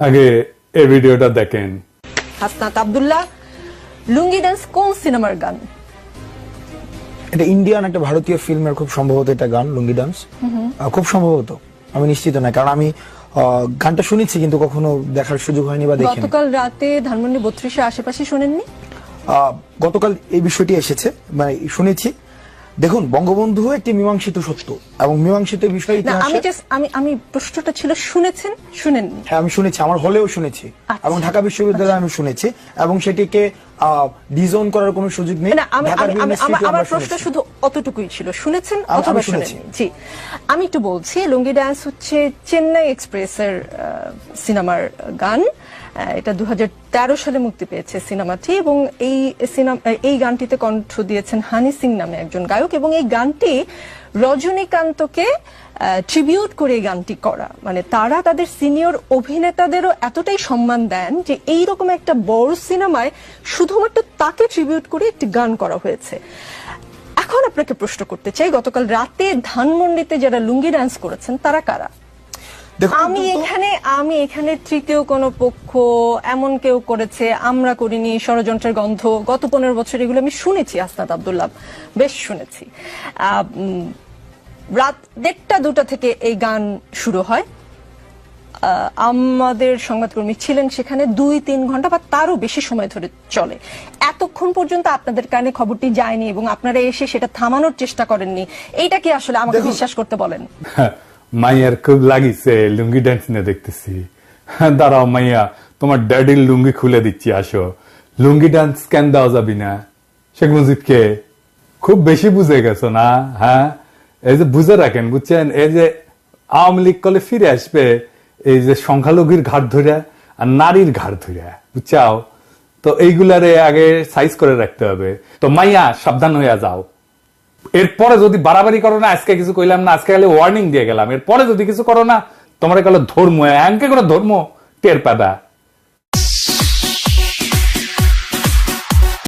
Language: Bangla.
আগে এই ভিডিওটা দেখেন। হাসনাত আব্দুল্লাহ লুঙ্গি ডান্স কোন সিনেমার গান? এটা ইন্ডিয়ান একটা ভারতীয় ফিল্মের খুব সম্ভবত এটা গান লুঙ্গি ডান্স খুব সম্ভবত। আমি নিশ্চিত না কারণ আমি আহ, গানটা শুনেছি কিন্তু কখনো দেখার সুযোগ হয়নি বা দেখিনি। গতকাল রাতে ধানমন্ডি বত্রিশের আশেপাশে শোনেননি? আহ, গতকাল এই বিষয়টি এসেছে মানে শুনেছি। দেখুন বঙ্গবন্ধু একটি মীমাংসিত সত্য এবং মীমাংসিত বিষয় আমি আমি আমি প্রশ্নটা ছিল শুনেছেন? শুনেন হ্যাঁ আমি শুনেছি আমার হলেও শুনেছি। আচ্ছা। এবং ঢাকা বিশ্ববিদ্যালয়ে আমি শুনেছি এবং সেটিকে ডিজোন করার কোনো সুযোগ নেই। আমার প্রশ্ন শুধু অতটুকুই ছিল। শুনেছেন? অথবা। জি। আমি একটু বলছি লুঙ্গি ডান্স হচ্ছে চেন্নাই এক্সপ্রেসের সিনেমার গান। এটা দু হাজার তেরো সালে মুক্তি পেয়েছে সিনেমাটি এবং এই সিনেমা এই গানটিতে কণ্ঠ দিয়েছেন হানি সিং নামে একজন গায়ক এবং এই গানটি রজনীকান্তকে ট্রিবিউট করে এই গানটি করা। মানে তারা তাদের সিনিয়র অভিনেতাদেরও এতটাই সম্মান দেন যে এই রকম একটা বড় সিনেমায় শুধুমাত্র তাকে ট্রিবিউট করে একটি গান করা হয়েছে। এখন আপনাকে প্রশ্ন করতে চাই গতকাল রাতে ধানমন্ডিতে যারা লুঙ্গি ডান্স করেছেন তারা কারা? আমি এখানে আমি এখানে তৃতীয় কোনো পক্ষ এমন কেউ করেছে আমরা করিনি ষড়যন্ত্রের গন্ধ গত পনেরো বছর এগুলো আমি শুনেছি আসনাদ আবদুল্লাহ বেশ শুনেছি। রাত দেড়টা দুটা থেকে এই গান শুরু হয়। আমাদের সংবাদকর্মী ছিলেন সেখানে দুই তিন ঘণ্টা বা তারও বেশি সময় ধরে চলে। এতক্ষণ পর্যন্ত আপনাদের কানে খবরটি যায়নি এবং আপনারা এসে সেটা থামানোর চেষ্টা করেননি। এইটা কি আসলে আমাকে বিশ্বাস করতে বলেন? মাইয়ার খুব লাগিছে লুঙ্গি ডান্স নিয়ে দেখতেছি। দাঁড়াও মাইয়া তোমার ড্যাডির লুঙ্গি খুলে দিচ্ছি আসো। লুঙ্গি ডান্স কেন দেওয়া যাবি না? শেখ মুজিবকে খুব বেশি বুঝে গেছো না? হ্যাঁ? এই যে বুঝে রাখেন, বুঝছেন? এই যে আওয়ামী লীগ কলে ফিরে আসবে, এই যে সংখ্যালঘুর ঘাট ধরে আর নারীর ঘাট ধরে বুঝছাও? তো এইগুলারে আগে সাইজ করে রাখতে হবে। তো মাইয়া, সাবধান হইয়া যাও। এরপরে যদি বাড়াবাড়ি করো না, আজকে কিছু কইলাম না, আজকে খালি ওয়ার্নিং দিয়ে গেলাম। এরপরে যদি কিছু করো না, তোমার গেল ধর্ম অ্যাঙ্কে করে ধর্ম টের পাবা।